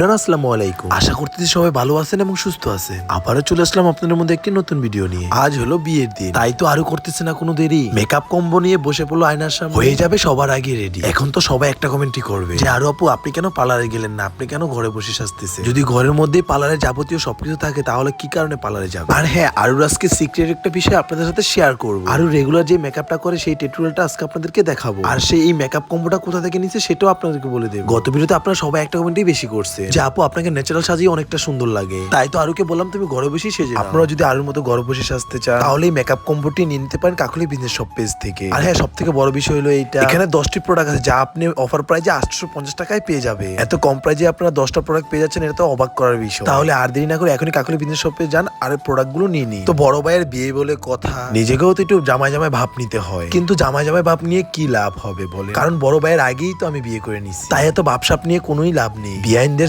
Everyone আসসালামু আলাইকুম। আশা করতেছি সবাই ভালো আছেন এবং সুস্থ আছেন। আবারও চলে আসলাম আপনাদের মধ্যে একটি নতুন ভিডিও নিয়ে। আজ হলো বিয়ের দিন। তাই তো আরও করতেছে না কোনো দেরি। মেকআপ কম্বো নিয়ে বসে পড়ল আয়নার সামনে। হয়ে যাবে সবার আগে রেডি এখন তো সবাই একটা কমেন্টই করবে। যে, আরও আপু, আপনি কেন পার্লারে গেলেন না? আপনি কেন ঘরে বসে সাজতেছে যদি ঘরের মধ্যেই পার্লারে যাবতীয় সবকিছু থাকে, তাহলে কি কারণে পার্লারে যাবে? আর হ্যাঁ আরু আজকে সিক্রেট একটা বিষয় আপনাদের সাথে শেয়ার করব। আরু রেগুলার যে মেকআপটা করে, সেই টিউটোরিয়ালটা আজকে আপনাদেরকে দেখাবো। আর সেই মেকআপ কম্বোটা কোথা থেকে নিচ্ছে সেটাও আপনাদেরকে বলে দেবো। গত ভিডিওতে আপনারা সবাই একটা কমেন্টই বেশি করছে যে আপু আপনাকে ন্যাচারাল সাজিয়ে অনেকটা সুন্দর লাগে। তাই তো আরুকে বললাম তুমি ঘরে বসেই সেজে আপনারা যদি আরুর মতো ঘরে বসে সাজতে চান তাহলে এই মেকআপ কম্বোটি নিয়ে নিতে পারেন কাকুলি বিজনেস সব পেজ থেকে। আর হ্যাঁ সব থেকে বড় বিষয় হলো এইটা এখানে দশটি প্রোডাক্ট আছে যা আপনি অফার প্রাইজে আটশো পঞ্চাশ টাকায় পেয়ে যাবে। এত কম প্রাইজে আপনারা দশটা প্রোডাক্ট পেয়ে যাচ্ছেন এটা তো অবাক করার বিষয়। তাহলে আর দেরি না করে এখনই কাকুলি বিজনেস শপে যান আর প্রোডাক্টগুলো নিয়ে নিন। তো বড় ভাইয়ের বিয়ে বলে কথা নিজেকেও তো একটু জামাই জামাই ভাব নিতে হয়। কিন্তু জামাই জামাই ভাব নিয়ে কি লাভ হবে বলে কারণ বড় ভাইয়ের আগেই তো আমি বিয়ে করে নিছি। তাই এত ভাবসাপ নিয়ে কোনোই লাভ নেই।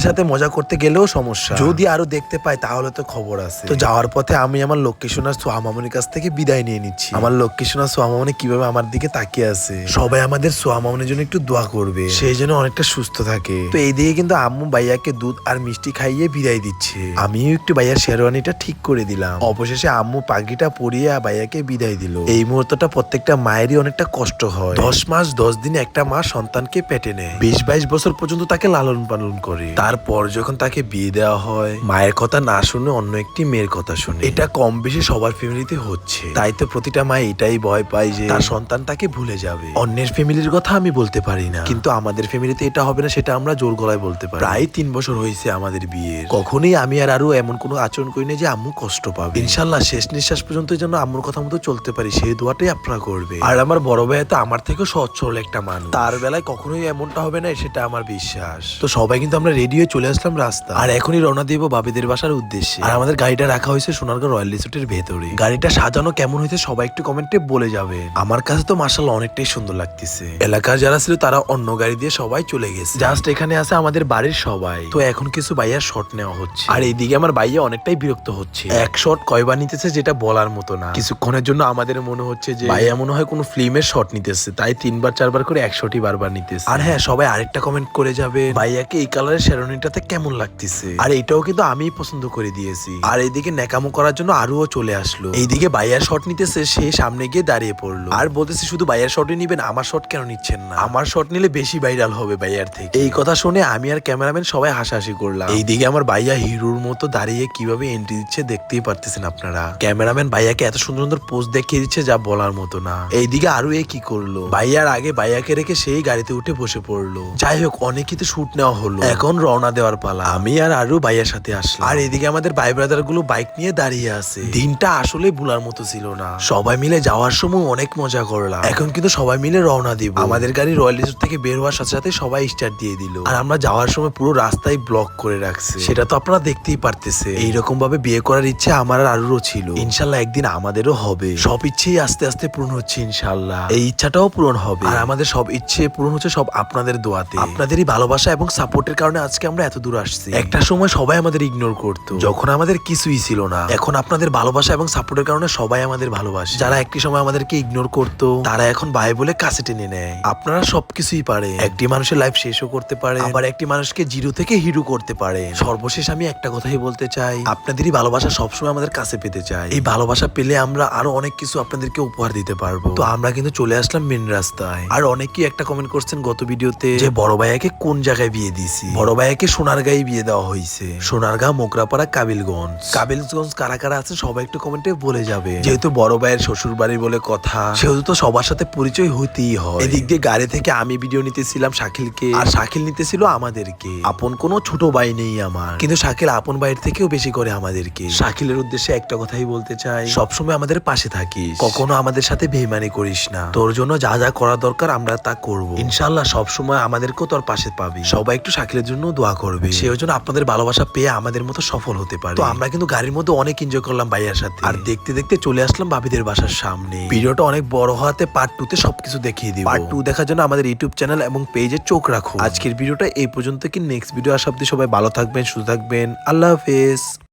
বিআইনদের সাথে মজা করতে গেলেও সমস্যা। যদি আরও দেখতে পাই তাহলে তো খবর আছে। তো যাওয়ার পথে আমি আমার লোকেশনার সোহামামনির কাছ থেকে বিদায় নিয়ে নিচ্ছি। আমার লোকেশনার সোহামামনি কীভাবে আমার দিকে তাকিয়ে আছে? সবাই আমাদের সোহামামনির জন্য একটু দোয়া করবে। সেই জন্য অনেকটা সুস্থ থাকে। তো এই দিকে কিন্তু আম্মু ভাইয়াকে দুধ আর মিষ্টি খাইয়ে বিদায় দিচ্ছে। আমিও একটু ভাইয়ার শেরওয়ানিটা ঠিক করে দিলাম। অবশেষে আম্মু পাগড়িটা পরিয়ে ভাইয়াকে বিদায় দিল। এই মুহূর্তটা প্রত্যেকটা মায়েরই অনেকটা কষ্ট হয়। দশ মাস দশ দিন একটা মা সন্তানকে পেটে নেয়। বিশ বাইশ বছর পর্যন্ত তাকে লালন পালন করে। তারপর যখন তাকে বিয়ে দেওয়া হয়, মায়ের কথা না শুনে অন্য একটি মেয়ের কথা শুনে। এটা কম বেশি সবার ফ্যামিলিতে হচ্ছে। তাই তো প্রতিটা মা এটাই ভয় পায় যে তার সন্তান তাকে ভুলে যাবে। অন্যের ফ্যামিলির কথা আমি বলতে পারি না। কিন্তু আমাদের ফ্যামিলিতে এটা হবে না, সেটা আমরা জোর গলায় বলতে পারি। প্রায় তিন বছর হয়েছে আমাদের বিয়ের। কখনোই আমি আর আরও এমন কোনো আচরণ করি না যে আম্মু কষ্ট পাবে। ইনশাল্লাহ শেষ নিঃশ্বাস পর্যন্ত যেন আম্মুর কথা মতো চলতে পারি সেই দোয়াটাই আপনারা করবে। আর আমার বড় ভাই তো আমার থেকে সরল একটা মানুষ। তার বেলায় কখনোই এমনটা হবে না, সেটা আমার বিশ্বাস। তো সবাই কিন্তু আমরা রেডি হয়ে চলে আসলাম রাস্তা আর এখনই রওনা দিব বাবিদের বাসার উদ্দেশ্যে। আর আমাদের গাড়িটা রাখা হয়েছে সোনারগাঁ রয়্যাল রিসোর্টের ভেতরে। গাড়িটা সাজানো কেমন হয়েছে সবাই একটু কমেন্টে বলে যাবে আমার কাছে তো মার্শাল অনেকটাই সুন্দর লাগতেছে। এলাকার যারা ছিল তারা অন্য গাড়ি দিয়ে সবাই চলে গেছে। জাস্ট এখানে আছে আমাদের বাড়ির সবাই। তো এখন কিছু বাইয়ার শট নেওয়া হচ্ছে। আর এইদিকে আমার বাইয়া অনেকটাই বিরক্ত হচ্ছে। এক শট কয়বার নিতেছে যেটা বলার মতো না। কিছুক্ষণের জন্য আমাদের মনে হচ্ছে যে ভাইয়া মনে হয় কোনো ফিল্মের শট নিতেছে তাই তিনবার চারবার করে এক শটই বারবার নিতেছে। আর হ্যাঁ সবাই আরেকটা কমেন্ট করে যাবে। ভাইয়াকে এই কালারের শেরনিটাতে কেমন লাগতেছে? আর এটাও কিন্তু আমিই পছন্দ করে দিয়েছি। আর এইদিকে নেকামো করার জন্য আরুও চলে আসলো। এইদিকে বাইয়ার শট নিতেছে, সে সামনে গিয়ে দাঁড়িয়ে পড়ল। আর বলতেছে, শুধু বাইয়ার শটই নিবেন, আমার শট কেন নিচ্ছেন না? আমার শট নিলে বেশি ভাইরাল হবে বাইয়ার থেকে। এই কথা শুনে আমি আর ক্যামেরাম্যান সবাই হাসাহাসি করলাম। এইদিকে আমার ভাইয়া হিরোর মতো দাঁড়িয়ে কীভাবে এন্ট্রি দিচ্ছে দেখতেই পারতেছেন আপনারা। ক্যামেরাম্যান ভাইয়াকে এত সুন্দর সুন্দর পোজ দেখিয়ে দিচ্ছে যা বলার মতো না। এইদিকে আরও এ কি করল? ভাইয়ার আগে ভাইয়াকে রেখে সেই গাড়িতে উঠে বসে পড়ল। যাই হোক, অনেকই তো শুট নেওয়া হলো। এখন রওনা দেওয়ার পালা। আমি আর আরও ভাইয়ার সাথে আসলাম। আর এদিকে আমাদের ভাই ব্রাদারগুলো বাইক নিয়ে দাঁড়িয়ে আছে। দিনটা আসলে ভুলার মতো ছিল না। সবাই মিলে যাওয়ার সময় অনেক মজা করলাম। এখন কিন্তু সবাই মিলে রওনা দিব। আমাদের গাড়ি রয়্যাল রিসোর্ট থেকে বের হওয়ার সাথে সাথে সবাই স্টার্ট দিয়ে দিল। আর আমরা যাওয়ার সময় পুরো রাস্তায় ব্লক করে রাখছে। সেটা তো আপনারা দেখতেই পারতেছে। এইরকম ভাবে বিয়ে করার ইচ্ছে আমার আর আরুরও ছিল। ইনশাল্লাহ একদিন আমাদেরও হবে। সব ইচ্ছেই আস্তে আস্তে পূরণ হচ্ছে ইনশাল্লাহ। এই ইচ্ছাটাও পূরণ হবে। আর আমাদের সব ইচ্ছে পূরণ হচ্ছে সব আপনাদের দোয়াতে। আপনাদেরই ভালোবাসা এবং সাপোর্টের কারণে আজকে আমরা এত দূর আসছি। একটা সময় সবাই আমাদের ইগনোর করতো। যখন আমাদের কিছুই ছিল না, এখন আপনাদের ভালোবাসা এবং সাপোর্টের কারণে সবাই আমাদের ভালোবাসে। যারা একটি সময় আমাদেরকে ইগনোর করতো, তারা এখন ভাই বলে কাছে টেনে নেয়। আপনারা সবকিছুই পারে। একটি মানুষের লাইফ শেষও করতে পারে। আবার একটি মানুষকে জিরো থেকে হিরো করতে পারে। সর্বশেষ আমি একটা কথাই বলতে চাই, আপনাদেরই ভালোবাসা সবসময় আমাদের কাছে পেতে চাই এই ভালোবাসা পেলে আমরা আরও অনেক কিছু আপনাদেরকে উপহার দিতে পারব। তো আমরা কিন্তু চলে আসলাম মেন রাস্তায়। আর অনেকেই একটা কমেন্ট করছেন গত ভিডিওতে যে বড় ভাইয়াকে কোন জায়গায় বিয়ে দিছি বড় ভাইয়াকে সোনারগাঁয়ে বিয়ে দেওয়া হয়েছে। সোনারগাঁ মোগরাপাড়া কাবিলগঞ্জ। কাবিলগঞ্জ কারা কারা আছে সবাই একটু কমেন্টে বলে যাবে। যেহেতু বড় ভাইয়ের শ্বশুর বাড়ি বলে কথা সেহেতু তো সবার সাথে পরিচয় হতেই হয়। এদিক দিয়ে গাড়ি থেকে আমি ভিডিও নিতেছিলাম শাকিলকে। আর শাকিল নিতেছিল আমাদেরকে। আপন কোনো ছোট ভাই নেই আমার। কিন্তু শাকিল আপন ভাইয়ের থেকেও বেশি করে আমাদেরকে। শাকিলের উদ্দেশ্যে একটা কথাই বলতে চাই। সবসময় আমাদের পাশে থাকিস। কখনো আমাদের সাথে বেইমানি করিস না। তোর জন্য যা যা করা দরকার আমরা তা করব। ইনশাল্লাহ সবসময় আমাদেরকেও তোর পাশে পাবি। সবাই একটু শাকিলের জন্য দোয়া করবে। সেই জন্য আপনাদের ভালোবাসা পেয়ে আমাদের মতো সফল হতে পারে। তো আমরা কিন্তু গাড়ির মধ্যে অনেক এনজয় করলাম ভাইয়ার সাথে। আর দেখতে দেখতে চলে আসলাম ভাবিদের বাসার সামনে। ভিডিওটা অনেক বড় হওয়াতে পার্ট টু তে সবকিছু দেখিয়ে দিই পার্ট টু দেখার জন্য আমাদের ইউটিউব চ্যানেল এবং পেজে চোখ রাখো আজকের ভিডিওটা এই পর্যন্ত কি? নেক্সট ভিডিও আসা অব্দি সবাই ভালো থাকবেন সুস্থ থাকবেন। আল্লাহ হাফেজ।